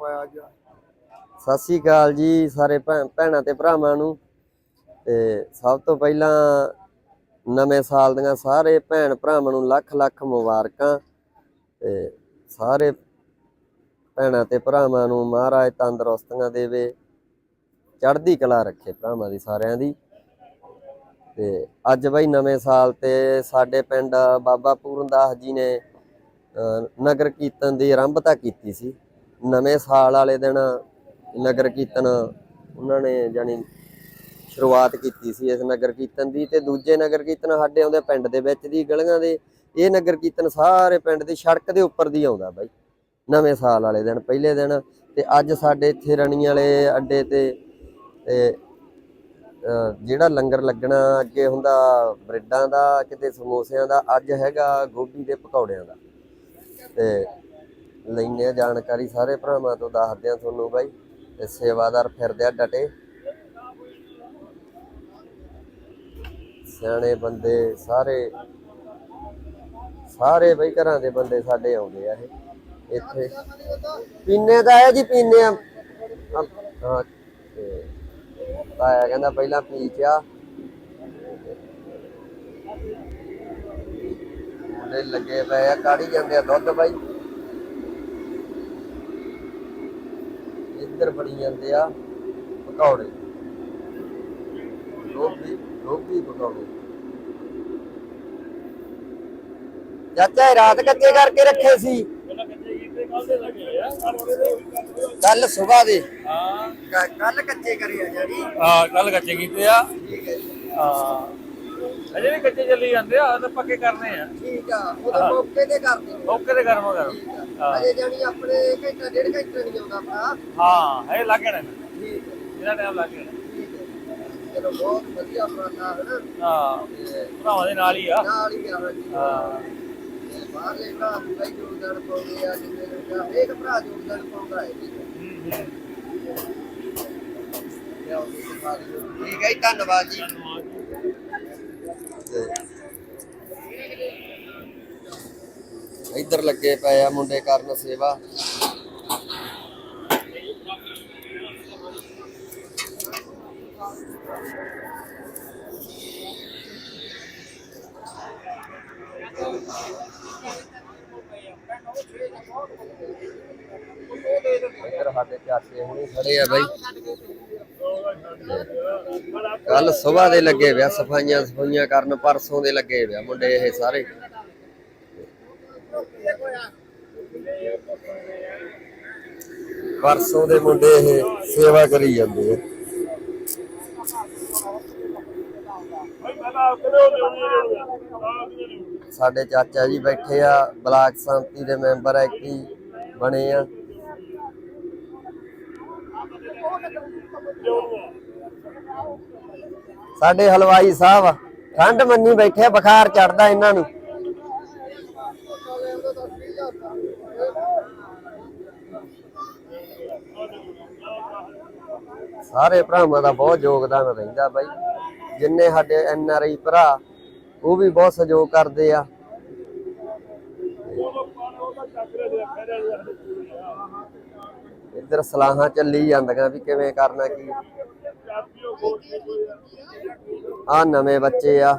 ਪਾਇਆ ਅੱਜ ਸਤਿ ਸ੍ਰੀ ਅਕਾਲ ਜੀ ਸਾਰੇ ਭੈਣ- ਭੈਣਾਂ ਤੇ ਭਰਾਵਾਂ ਨੂੰ। ਤੇ ਸਭ ਤੋਂ ਪਹਿਲਾਂ ਨਵੇਂ ਸਾਲ ਦੀਆਂ ਸਾਰੇ ਭੈਣ ਭਰਾਵਾਂ ਨੂੰ ਲੱਖ ਲੱਖ ਮੁਬਾਰਕਾਂ। ਤੇ ਸਾਰੇ ਭੈਣਾਂ ਤੇ ਭਰਾਵਾਂ ਨੂੰ ਮਹਾਰਾਜ ਤੰਦਰੁਸਤੀਆਂ ਦੇਵੇ। ਚੜ੍ਹਦੀ ਕਲਾ ਰੱਖੇ ਭਰਾਵਾਂ ਦੀ ਸਾਰਿਆਂ ਦੀ। ਤੇ ਅੱਜ ਬਈ ਨਵੇਂ ਸਾਲ ਤੇ ਸਾਡੇ ਪਿੰਡ ਬਾਬਾ ਪੂਰਨਦਾਸ ਜੀ ਨੇ ਨਗਰ ਕੀਰਤਨ ਦੀ ਆਰੰਭਤਾ ਕੀਤੀ ਸੀ। ਨਵੇਂ ਸਾਲ ਵਾਲੇ ਦਿਨ ਨਗਰ ਕੀਰਤਨ ਉਹਨਾਂ ਨੇ ਜਾਨੀ ਸ਼ੁਰੂਆਤ ਕੀਤੀ ਸੀ ਇਸ ਨਗਰ ਕੀਰਤਨ ਦੀ ਤੇ ਦੂਜੇ ਨਗਰ ਕੀਰਤਨ ਸਾਡੇ ਆਉਂਦੇ ਪਿੰਡ ਦੇ ਵਿੱਚ ਦੀ, ਗਲੀਆਂ ਦੇ, ਇਹ ਨਗਰ ਕੀਰਤਨ ਸਾਰੇ ਪਿੰਡ ਦੀ ਸੜਕ ਦੇ ਉੱਪਰ ਦੀ ਆਉਂਦਾ ਬਾਈ। ਨਵੇਂ ਸਾਲ ਵਾਲੇ ਦਿਨ, ਪਹਿਲੇ ਦਿਨ ਤੇ ਅੱਜ ਸਾਡੇ ਇੱਥੇ ਰਣੀ ਵਾਲੇ ਅੱਡੇ ਤੇ ਤੇ ਜਿਹੜਾ ਲੰਗਰ ਲੱਗਣਾ ਅੱਗੇ ਹੁੰਦਾ ਬ੍ਰੈਡਾਂ ਦਾ, ਕਿਤੇ ਸਮੋਸਿਆਂ ਦਾ, ਅੱਜ ਹੈਗਾ ਗੋਭੀ ਦੇ ਪਕੌੜਿਆਂ ਦਾ। ਤੇ ਲੈਨੇ ਆ ਜਾਣਕਾਰੀ ਸਾਰੇ ਭਰਾਵਾਂ ਤੋਂ, ਦੱਸਦੇ ਆ ਤੁਹਾਨੂੰ ਬਾਈ, ਤੇ ਸੇਵਾਦਾਰ ਫਿਰਦੇ ਆ ਡਟੇ। ਸਿਆਣੇ ਬੰਦੇ ਸਾਰੇ ਸਾਰੇ ਬਈ ਘਰਾਂ ਦੇ ਬੰਦੇ ਸਾਡੇ ਆਉਂਦੇ ਆ ਇਹ, ਇੱਥੇ। ਪੀਨੇ ਦਾ ਹੈ ਜੀ ਪੀਨੇ ਆ। ਆ- ਕਹਿੰਦਾ ਪਹਿਲਾਂ ਪੀ ਚਾ ਮੁੰਡੇ ਲੱਗੇ ਪਏ ਆ ਕਾੜੀ ਜਾਂਦੇ ਆ ਦੁੱਧ ਬਾਈ? ਇੱਧਰ ਬਣੀ ਜਾਂਦੇ ਆ ਪਕੌੜੇ। ਗੋਭੀ ਗੋਭੀ ਪਕੌੜੇ। ਚਾਚਾ ਇਹ ਰਾਤ ਕੱਚੇ ਕਰਕੇ ਰੱਖੇ ਸੀ। ਕੱਲ ਸਵੇਰ ਦੇ। ਹਾਂ। ਕੱਲ ਕੱਚੇ ਕਰੇ ਆ ਜਿਹੜੀ ਹਾਂ ਕੱਲ ਕੱਚੇ ਕੀਤੇ ਆ। ਠੀਕ ਹੈ ਜੀ। ਹਾਂ। ਅਜੇ ਵੀ ਕੱਚੇ ਚੱਲੀ ਜਾਂਦੇ ਆ ਤਾਂ ਪੱਕੇ ਕਰਨੇ ਆ। ਠੀਕ ਆ ਉਹਦੇ ਮੌਕੇ ਤੇ ਕਰਦੇ ਆ। ਓਕੇ ਤੇ ਆ। ਹਾਂ। ਅਜੇ ਜਾਨੀ ਆਪਣੇ ਘੰਟਾ ਡੇਢ ਘੰਟਾ ਨਹੀਂ ਆਉਂਦਾ ਭਰਾ ਹਾਂ ਇਹ ਲੱਗ ਜਾਣਾ। ਠੀਕ ਹੈ ਇਹਦਾ ਟਾਈਮ ਲੱਗ ਜਾਣਾ। ਹੈ ਚਲੋ ਬਹੁਤ ਵਧੀਆ ਆਪਣਾ ਹੈ ਨਾ ਹਾਂ। ਤੇ ਭਰਾਵਾਂ ਦੇ ਨਾਲ ਹੀ ਆ। ਨਾਲ ਹੀ ਆ ਹਾਂ। ਤੇ ਬਾਹਰਲੇ ਭਰਾ ਵੀ ਬਾਈ ਯੋਗਦਾਨ ਪਾਉਂਦੇ ਆ ਜਿੰਨੇ ਲੋਕਾਂ ਹਰੇਕ ਭਰਾ ਯੋਗਦਾਨ ਪਾਉਂਦਾ ਹੈ। ਜੀ ਹੂੰ, ਹੂੰ। ਠੀਕ ਹੈ ਧੰਨਵਾਦ ਜੀ। ਤੇ ਇੱਧਰ ਲੱਗੇ ਪਏ ਆ ਮੁੰਡੇ ਕਰਨ ਸੇਵਾ ਇੱਧਰ ਸਾਡੇ ਚਾਚੇ ਹੁਣੀ ਖੜੇ ਆ ਬਾਈ ਕੱਲ ਸਵੇਰ ਦੇ ਲੱਗੇ ਵਿਆ, ਸਫਾਈਆਂ ਸਫਾਈਆਂ ਕਰਨ, ਪਰਸੋਂ ਦੇ ਲੱਗੇ ਵਿਆ ਮੁੰਡੇ ਇਹ ਸਾਰੇ। ਪਰਸੋਂ ਦੇ ਮੁੰਡੇ ਇਹ ਸੇਵਾ ਕਰੀ ਜਾਂਦੇ ਆ। ਸਾਡੇ ਚਾਚਾ ਜੀ ਬੈਠੇ ਆ, ਬਲਾਕ ਸੰਮਤੀ ਦੇ ਮੈਂਬਰ ਐਕਟੀ ਬਣੇ ਆ। ਸਾਡੇ ਹਲਵਾਈ ਸਾਹਿਬ ਠੰਡ ਮੰਨੀ ਬੈਠੇ ਬੁਖਾਰ ਚੜਦਾ ਇਹਨਾਂ ਨੂੰ। ਸਾਰੇ ਭਰਾਵਾਂ ਦਾ ਬਹੁਤ ਯੋਗਦਾਨ ਰਹਿੰਦਾ ਬਾਈ। ਜਿੰਨੇ ਸਾਡੇ ਐਨ ਆਰ ਆਈ ਭਰਾ, ਉਹ ਵੀ ਬਹੁਤ ਸਹਿਯੋਗ ਕਰਦੇ ਆ। ਇੱਧਰ ਸਲਾਹਾਂ ਚੱਲੀ ਜਾਂਦੀਆਂ ਵੀ ਕਿਵੇਂ ਕਰਨਾ ਕੀ। ਆ ਨਵੇਂ ਬੱਚੇ ਆ।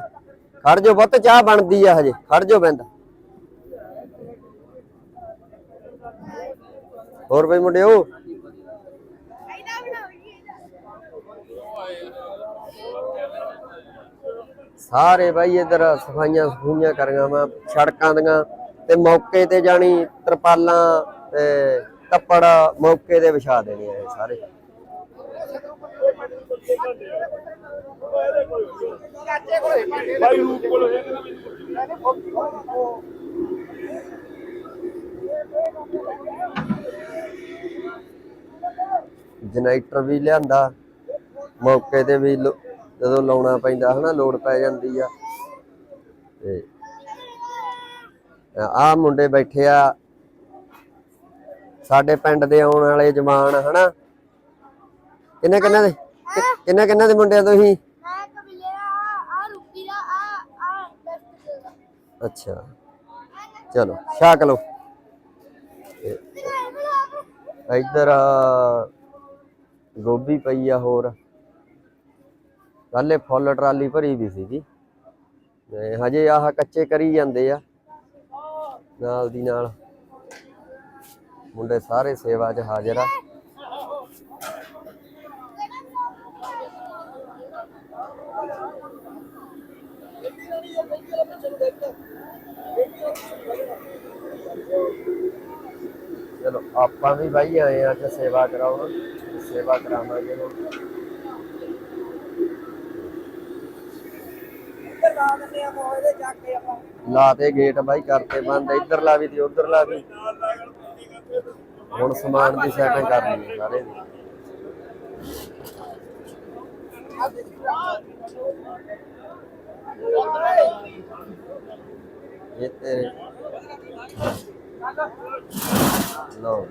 ਖੜ ਜੋ ਪੁੱਤ, ਚਾਹ ਬਣਦੀ ਆ ਹਜੇ। ਖੜ ਜੋ ਬੰਦ ਹੋਰ ਬਈ ਮੁੰਡਿਓ? ਸਾਰੇ ਬਾਈ ਇਧਰ ਸਫਾਈਆਂ ਸਫੂਈਆਂ ਕਰੀਆਂ ਵਾ, ਸੜਕਾਂ ਦੀਆਂ ਤੇ ਮੌਕੇ ਤੇ ਜਾਣੀ ਤਰਪਾਲਾਂ ਤੇ ਕੱਪੜ ਮੌਕੇ ਤੇ ਵਿਛਾ ਦੇਣੇ ਆ ਇਹ ਸਾਰੇ। ਜਨਰੇਟਰ ਵੀ ਲਿਆਂਦਾ, ਮੌਕੇ ਤੇ ਵੀ ਜਦੋਂ ਲਾਉਣਾ ਪੈਂਦਾ ਹਨਾ ਲੋਡ ਪੈ ਜਾਂਦੀ ਆ। ਤੇ ਆ ਮੁੰਡੇ ਬੈਠੇ ਆ ਸਾਡੇ ਪਿੰਡ ਦੇ ਆਉਣ ਵਾਲੇ ਜਵਾਨ, ਹਨਾ? ਕਿੰਨੇ ਕਿੰਨੇ ਦੇ? ਕਿ- ਕਿੰਨੇ ਕਿੰਨੇ ਦੇ ਮੁੰਡੇ ਆ ਤੁਸੀਂ ਮੈਂ ਕਬੀਲੇ ਆ ਆ ਰੁਕੀ ਦਾ ਆ ਆ ਦਸਤ ਦਾ ਅੱਛਾ। ਚਲੋ, ਛਾਕ ਲਓ। ਇੱਧਰ ਗੋਭੀ ਪਈ ਆ ਹੋਰ। ਕੱਲੇ ਫੁੱਲ ਟਰਾਲੀ ਭਰੀ ਵੀ ਸੀਗੀ। ਤੇ ਹਜੇ ਆਹ ਕੱਚੇ ਕਰੀ ਜਾਂਦੇ ਆ। ਨਾਲ ਦੀ ਨਾਲ। ਮੁੰਡੇ ਸਾਰੇ ਸੇਵਾ 'ਚ ਹਾਜ਼ਰ ਆ। ਚਲੋ, ਆਪਾਂ ਵੀ ਬਾਈ ਆਏ ਆ ਅੱਜ ਸੇਵਾ ਕਰਾਉਣ। ਸੇਵਾ ਕਰਾਵਾਂਗੇ ਹੁਣ। ਲਾਤੇ ਗੇਟ ਬਾਈ, ਕਰਤੇ ਬੰਦ। ਇੱਧਰਲਾ ਵੀ ਤੇ ਉਧਰਲਾ ਵੀ। ਹੁਣ ਸਮਾਨ ਦੀ ਸੈਟਿੰਗ ਕਰਨੀ ਹੈ ਸਾਰੇ ਦੀ। ਇਹ ਤੇਰੇ ਲਓ